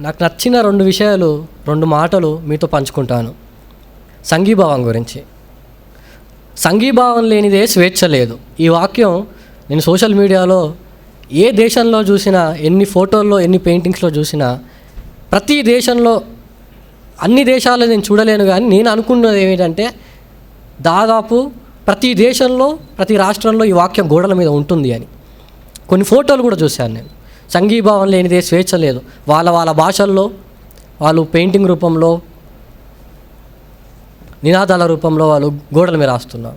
నాకు నచ్చిన రెండు విషయాలు రెండు మాటలు మీతో పంచుకుంటాను. సంఘీభావం గురించి. సంఘీభావం లేనిదే స్వేచ్ఛ లేదు. ఈ వాక్యం నేను సోషల్ మీడియాలో ఏ దేశంలో చూసినా ఎన్ని ఫోటోల్లో ఎన్ని పెయింటింగ్స్లో చూసినా ప్రతి దేశంలో అన్ని దేశాలు నేను చూడలేను కానీ నేను అనుకున్నది ఏమిటంటే దాదాపు ప్రతి దేశంలో ప్రతి రాష్ట్రంలో ఈ వాక్యం గోడల మీద ఉంటుంది అని. కొన్ని ఫోటోలు కూడా చూశాను నేను. సంఘీభావం లేనిదే స్వేచ్ఛ లేదు. వాళ్ళ వాళ్ళ భాషల్లో వాళ్ళు పెయింటింగ్ రూపంలో నినాదాల రూపంలో వాళ్ళు గోడల మీద రాస్తున్నారు.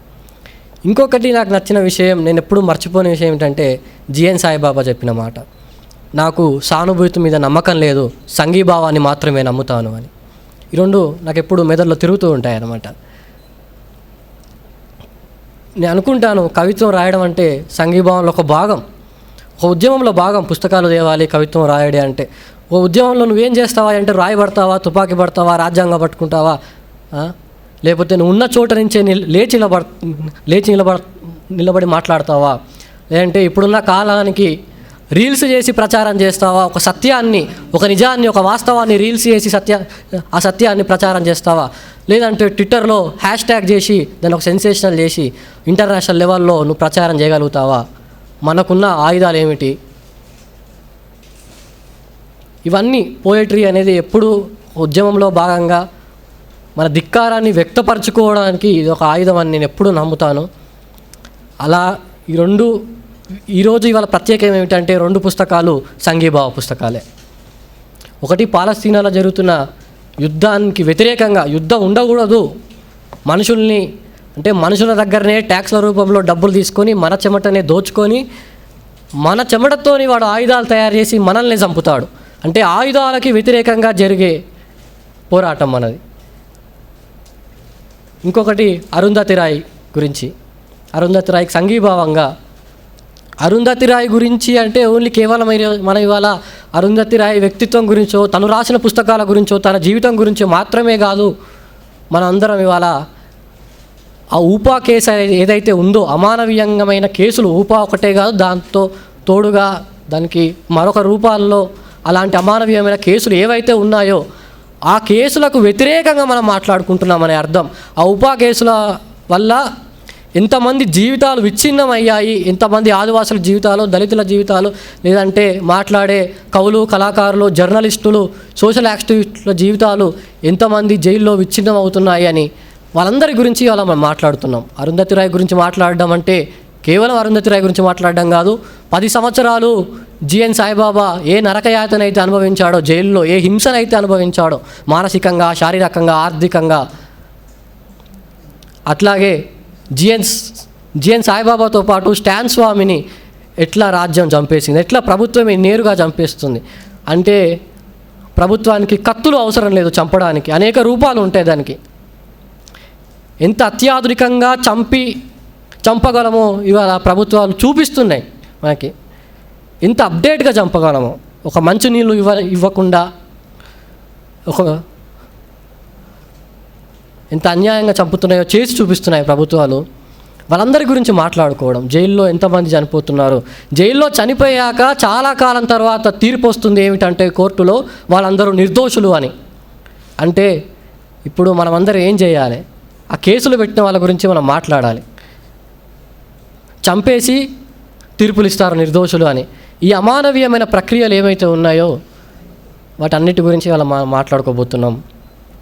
ఇంకొకటి నాకు నచ్చిన విషయం నేను ఎప్పుడూ మర్చిపోని విషయం ఏంటంటే జిఎన్ సాయిబాబా చెప్పిన మాట. నాకు సానుభూతి మీద నమ్మకం లేదు సంఘీభావాన్ని మాత్రమే నమ్ముతాను అని. ఈ రెండు నాకు ఎప్పుడు మెదడులో తిరుగుతూ ఉంటాయి అన్నమాట. నేను అనుకుంటాను కవిత్వం రాయడం అంటే సంఘీభావంలో ఒక భాగం. ఒక ఉద్యమంలో భాగం పుస్తకాలు తేవాలి కవిత్వం రాయడే అంటే. ఓ ఉద్యమంలో నువ్వేం చేస్తావా? అంటే రాయి పడతావా? తుపాకీ పడతావా? రాజ్యాంగం పట్టుకుంటావా? లేకపోతే నువ్వు ఉన్న చోట నుంచే లేచి నిలబడ లేచి నిలబడ నిలబడి మాట్లాడతావా? లేదంటే ఇప్పుడున్న కాలానికి రీల్స్ చేసి ప్రచారం చేస్తావా? ఒక సత్యాన్ని ఒక నిజాన్ని ఒక వాస్తవాన్ని రీల్స్ చేసి సత్య ఆ సత్యాన్ని ప్రచారం చేస్తావా? లేదంటే ట్విట్టర్లో హ్యాష్ ట్యాగ్ చేసి దాన్ని ఒక సెన్సేషనల్ చేసి ఇంటర్నేషనల్ లెవెల్లో నువ్వు ప్రచారం చేయగలుగుతావా? మనకున్న ఆయుధాలు ఏమిటి ఇవన్నీ పోయట్రీ అనేది ఎప్పుడు ఉద్యమంలో భాగంగా మన ధిక్కారాన్ని వ్యక్తపరచుకోవడానికి ఇది ఒక ఆయుధం అని నేను ఎప్పుడూ నమ్ముతాను. అలా ఈ రెండు ఈరోజు ఇవాళ ప్రత్యేకం ఏమిటంటే రెండు పుస్తకాలు సంఘీభావ పుస్తకాలే. ఒకటి పాలస్తీనాలో జరుగుతున్న యుద్ధానికి వ్యతిరేకంగా యుద్ధం ఉండకూడదు. మనుషుల్ని అంటే మనుషుల దగ్గరనే ట్యాక్స్ల రూపంలో డబ్బులు తీసుకొని మన చెమటనే దోచుకొని మన చెమటతోని వాడు ఆయుధాలు తయారు చేసి మనల్ని చంపుతాడు. అంటే ఆయుధాలకి వ్యతిరేకంగా జరిగే పోరాటం మనది. ఇంకొకటి అరుంధతి రాయ్ గురించి. అరుంధతి రాయ్కి సంఘీభావంగా అరుంధతి రాయ్ గురించి అంటే ఓన్లీ కేవలం మన ఇవాళ అరుంధతి రాయ్ వ్యక్తిత్వం గురించో తను రాసిన పుస్తకాల గురించో తన జీవితం గురించో మాత్రమే కాదు మన అందరం ఇవాళ ఆ ఊపా కేసు ఏదైతే ఉందో అమానవీయంగమైన కేసులు ఊపా ఒకటే కాదు దాంతో తోడుగా దానికి మరొక రూపాల్లో అలాంటి అమానవీయమైన కేసులు ఏవైతే ఉన్నాయో ఆ కేసులకు వ్యతిరేకంగా మనం మాట్లాడుకుంటున్నామనే అర్థం. ఆ ఉపా కేసుల వల్ల ఎంతమంది జీవితాలు విచ్ఛిన్నమయ్యాయి ఎంతమంది ఆదివాసుల జీవితాలు దళితుల జీవితాలు లేదంటే మాట్లాడే కవులు కళాకారులు జర్నలిస్టులు సోషల్ యాక్టివిస్టుల జీవితాలు ఎంతమంది జైల్లో విచ్ఛిన్నం అవుతున్నాయి అని వాళ్ళందరి గురించి అలా మనం మాట్లాడుతున్నాం. అరుంధతి రాయ్ గురించి మాట్లాడడం అంటే కేవలం అరుంధతి రాయ్ గురించి మాట్లాడడం కాదు పది సంవత్సరాలు జిఎన్ సాయిబాబా ఏ నరకయాతనైతే అనుభవించాడో జైల్లో ఏ హింసనైతే అనుభవించాడో మానసికంగా శారీరకంగా ఆర్థికంగా అట్లాగే జిఎన్ జిఎన్ సాయిబాబాతో పాటు స్టాన్ స్వామిని ఎట్లా రాజ్యం చంపేసింది ఎట్లా ప్రభుత్వమే నేరుగా చంపేస్తుంది అంటే ప్రభుత్వానికి కత్తులు అవసరం లేదు చంపడానికి అనేక రూపాలు ఉంటాయి దానికి. ఎంత అత్యాధునికంగా చంపి చంపగలమో ఇవాళ ప్రభుత్వాలు చూపిస్తున్నాయి మనకి. ఎంత అప్డేట్గా చంపగలమో. ఒక మంచి నీళ్ళు ఇవ్వ ఇవ్వకుండా ఒక ఎంత అన్యాయంగా చంపుతున్నాయో చేసి చూపిస్తున్నాయి ప్రభుత్వాలు. వాళ్ళందరి గురించి మాట్లాడుకోవడం. జైల్లో ఎంతమంది చనిపోతున్నారు? జైల్లో చనిపోయాక చాలా కాలం తర్వాత తీర్పు వస్తుంది ఏమిటంటే కోర్టులో వాళ్ళందరూ నిర్దోషులు అని. అంటే ఇప్పుడు మనమందరం ఏం చేయాలి? ఆ కేసులు పెట్టిన వాళ్ళ గురించి మనం మాట్లాడాలి. చంపేసి తీర్పులు ఇస్తారు నిర్దోషులు అని. ఈ అమానవీయమైన ప్రక్రియలు ఏమైతే ఉన్నాయో వాటన్నిటి గురించి వాళ్ళ మా మాట్లాడుకోబోతున్నాం.